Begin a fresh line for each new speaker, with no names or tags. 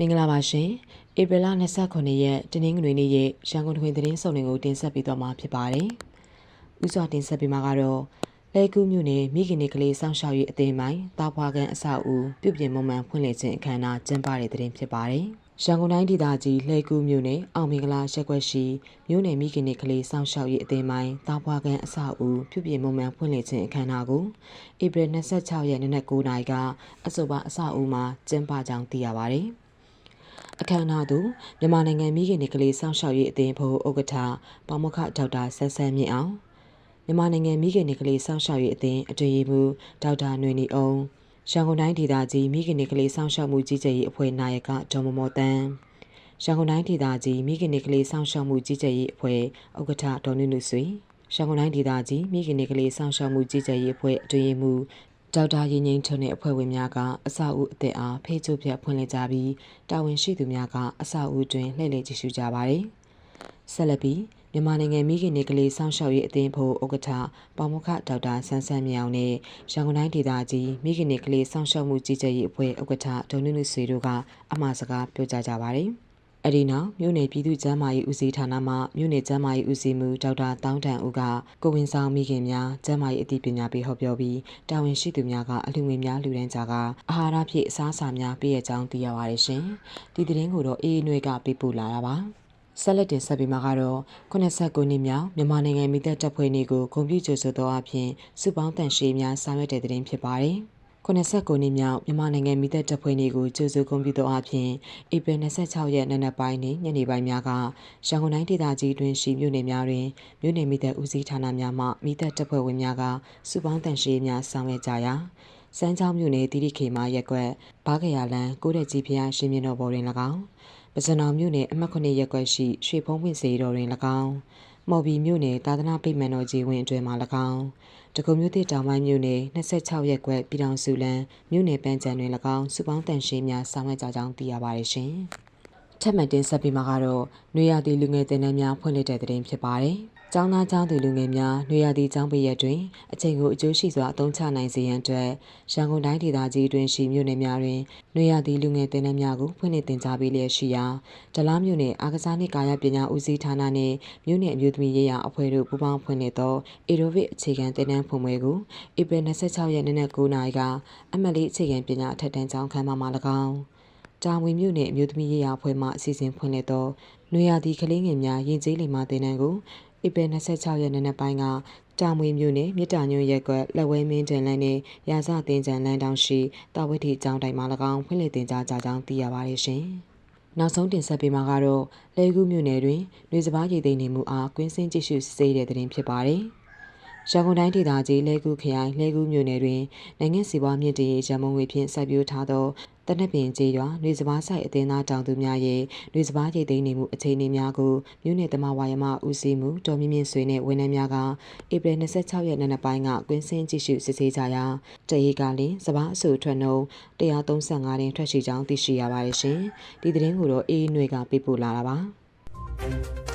မင်္ဂလာပါရှင်ဧပြီလ29ရက်တနင်္ဂနွေနေ့ရက်ရန်ကုန်တွင်သတင်းစုံလင်ကိုတင်ဆက်ပေးသွားမှာဖြစ်ပါတယ်။ဥစွာတင်ဆက်ပေးမှာကတော့လဲကူးမြို့နယ်မိခင်နေကလေးစောင့်ရှောက်ရေးအသင်းပိုင်းတာဖွာကန်အဆောက်အဦပြုပြင်မွမ်းမံဖွင့်လှစ်ခြင်းအခမ်းအနားကျင်းပတဲ့သတင်းဖြစ်ပါတယ်။ရန်ကုန်တိုင်းဒေသကြီးလဲကူးမြို့နယ်အောင်မင်္ဂလာရက်ွက်ရှိမြို့နယ်မိခင်နေကလေးစောင့်ရှောက်ရေးအသင်းပိုင်းတာဖွာကန်အဆောက်အဦပြုပြင်မွမ်းမံဖွင့်လှစ်ခြင်းအခမ်းအနားကိုဧပြီ26ရက်နေ့နက်9:00နာရီကအဆိုပါအဆောက်အဦမှာကျင်းပကြောင်းသိရပါတယ်။ အခမ်းအနားသို့မြန်မာနိုင်ငံမိခင်တွေကလေးစောင့်ရှောက်ရေးအသင်းဘုဥက္ကဋ္ဌပါမောက္ခဒေါက်တာဆန်းဆန်းမြင့်အောင်မြန်မာနိုင်ငံမိခင်တွေကလေးစောင့်ရှောက်ရေးအသင်းအတွင်ရေးမှူးဒေါက်တာຫນွေနီအောင်ရန်ကုန်တိုင်းဒေသကြီးမိခင်တွေကလေးစောင့်ရှောက်မှုကြီးကြပ်ရေးအဖွဲ့နာယကဒေါ်မမော်တန်းရန်ကုန်တိုင်းဒေသကြီးမိခင်တွေကလေးစောင့်ရှောက်မှုကြီးကြပ်ရေးအဖွဲ့ဥက္ကဋ္ဌဒေါ်နုနုဆွေရန်ကုန်တိုင်းဒေသကြီးမိခင်တွေကလေးစောင့်ရှောက်မှုကြီးကြပ်ရေးအဖွဲ့အတွင်ရေးမှူး ဒေါက်တာရင်ငိမ့်ထွန်းတဲ့အဖွဲ့ဝင်များကအဆောက်အဦအသစ်အားဖေးချိုးပြဖွင့်လှစ်ကြပြီးတာဝန်ရှိသူများကအဆောက်အဦတွင်လှည့်လည်ကြည့်ရှုကြပါတယ်။ဆက်လက်ပြီးမြန်မာနိုင်ငံမိခင်နေကလေးစောင့်ရှောက်ရေးအသင်းဖို့ဥက္ကဋ္ဌပေါမခဒေါက်တာဆန်းဆန်းမြောင်နဲ့ရန်ကုန်တိုင်းဒေသကြီးမိခင်နေကလေးစောင့်ရှောက်မှုကြီးကြပ်ရေးအဖွဲ့ဥက္ကဋ္ဌဒေါ်နုနုဆွေတို့ကအမှားစကားပြောကြားကြပါတယ်။ အဒီနောက်မြို့နယ်ပြည်သူ့ကျန်းမာရေးဦးစီးဌာနမှမြို့နယ်ကျန်းမာရေးဦးစီးမှူးဒေါက်တာတောင်းတန်ဦးကကိုဝင်ဆောင်မိခင်များကျန်းမာရေးအသိပညာပေးဟောပြောပြီးတာဝန်ရှိသူများကအလူငွေများလူဒန်းကြကအာဟာရဖြည့်အစားအစာများပေးရကြောင်းသိရပါတယ်ရှင်။ဒီသတင်းကိုတော့အေးအေးနွေကပေးပို့လာတာပါ။ဆက်လက်တင်ဆက်ပေးမှာကတော့89နှစ်မြောက်မြန်မာနိုင်ငံမိသက်တပ်ဖွဲ့နေကိုဂုဏ်ပြုကြိုဆိုသောအဖြစ်စုပေါင်းတန်ရှေးများဆောင်ရွက်တဲ့တဲ့တင်ဖြစ်ပါတယ်။ 89နှစ်မြောက်မြန်မာနိုင်ငံမိသက်တပ်ဖွဲ့နေကိုကြိုဆိုဂုဏ်ပြုသောအဖြစ်ဧပြီ26ရက်နေ့နက်ပိုင်းနှင့်ညနေပိုင်းများကရန်ကုန်တိုင်းဒေသကြီးတွင်ရှိမြို့နယ်များတွင်မြို့နယ်မိသက်ဦးစီးဌာနများမှမိသက်တပ်ဖွဲ့ဝင်များကစုပေါင်းတန်ရှေးများဆောင်ရွက်ကြရာစမ်းချောင်းမြို့နယ်တိတိခေမာရက်ကွက်ဘားကရလန်ကိုတဲ့ကြီးဖျားရှင်မြင့်တော်ဘော်တွင်၎င်းပဇွန်တော်မြို့နယ်အမှတ်9ရက်ကွက်ရှိရွှေဖုံးပွင့်စေတော်တွင်၎င်း မော်ဘီမြို့နယ်သာသနာပိတ်မန်တော်ကြီးဝင်းအတွင်မှ၎င်းတကုံမြို့သစ်တောင်ပိုင်းမြို့နယ်26ရက်ကွက်ပြည်တော်စုလန်မြို့နယ်ပန်းချံတွင်၎င်းစုပေါင်းတန်ရှင်းများဆောင်ရွက်ကြကြောင်းသိရပါတယ်ရှင်။ထက်မှန်တင်ဆက်ပြီးမှာကတော့နွေရာသီလူငယ်တင်နန်းများဖွင့်လှစ်တဲ့တဲ့တင်ဖြစ်ပါတယ်။ ကျောင်းသားကျောင်းသူလူငယ်များနှွေရသည့်ကျောင်းပိရက်တွင်အချိန်ကိုအကျိုးရှိစွာအသုံးချနိုင်စေရန်အတွက်ရန်ကုန်တိုင်းဒေသကြီးတွင်ရှိမြို့နယ်များတွင်နှွေရသည့်လူငယ်သင်တန်းများကိုဖွင့်လှစ်သင်ကြားပေးလျက်ရှိရာဒလားမြို့နယ်အာကစားနှင့်ကာယပညာဦးစီးဌာနနှင့်မြို့နယ်အမျိုးသမီးရေးရာအဖွဲ့တို့ပူးပေါင်းဖွင့်လှစ်သောအေရိုဗစ်အခြေခံသင်တန်းဖွင့်ပွဲကိုဧပြီ26ရက်နေ့နက်9:00နာရီကအမတ်လေးအခြေခံပညာအထက်တန်းကျောင်းခန်းမမှာ၎င်းတာဝန်မြို့နယ်အမျိုးသမီးရေးရာအဖွဲ့မှအစီအစဉ်ဖွင့်လှစ်သောနွေရာသီကလေးငယ်များရင်ကျေးလိမ္မာသင်တန်းကို ဧပြီ26ရက်နေ့နက်ပိုင်းကတာမွေမြို့နယ်မြစ်တာညွန့်ရက်ကွက်လက်ဝဲမင်းတန်လန်းနဲ့ရာဇသင်္ကြန်လန်းတောင်ရှိတာဝိထီကျောင်းတိုင်မှာ၎င်းဖွင့်လှစ်တင်ကြားကြကြောင်းသိရပါတယ်ရှင်။နောက်ဆုံးတင်ဆက်ပေးမှာကတော့လဲကူးမြို့နယ်တွင်နှွေစပားရည်သိမ်းနေမှုအားကွင်းစင်းကြည့်ရှုစစ်ဆေးတဲ့တဲ့တင်ဖြစ်ပါတယ်။ရန်ကုန်တိုင်းဒေသကြီးလဲကူခရိုင်လဲကူမြို့နယ်တွင်နိုင်ငံစီးပွားမြင့်တင်ရေးရန်မုံငွေဖြင့်စိုက်ပျိုးထားသော တနက်ပင်ကျေးရွာနှွေစပားဆိုင်အသင်းသားတောင်သူများရဲ့နှွေစပားရိတ်သိမ်းနေမှုအခြေအနေများကိုမြို့နယ်တမဝါယမဦးစီးမှုတော်မြင့်မြင့်ဆွေနဲ့ဝန်ထမ်းများကဧပြီ26ရက်နေ့နက်ပိုင်းကကွင်းစင်းကြည့်ရှုစစ်ဆေးကြရာတရေကလင်စပားအဆူထွက်နှုံ135တင်ထွက်ရှိကြောင်းသိရှိရပါတယ်ရှင်ဒီသတင်းကိုတော့အေးနွေကပေးပို့လာတာပါ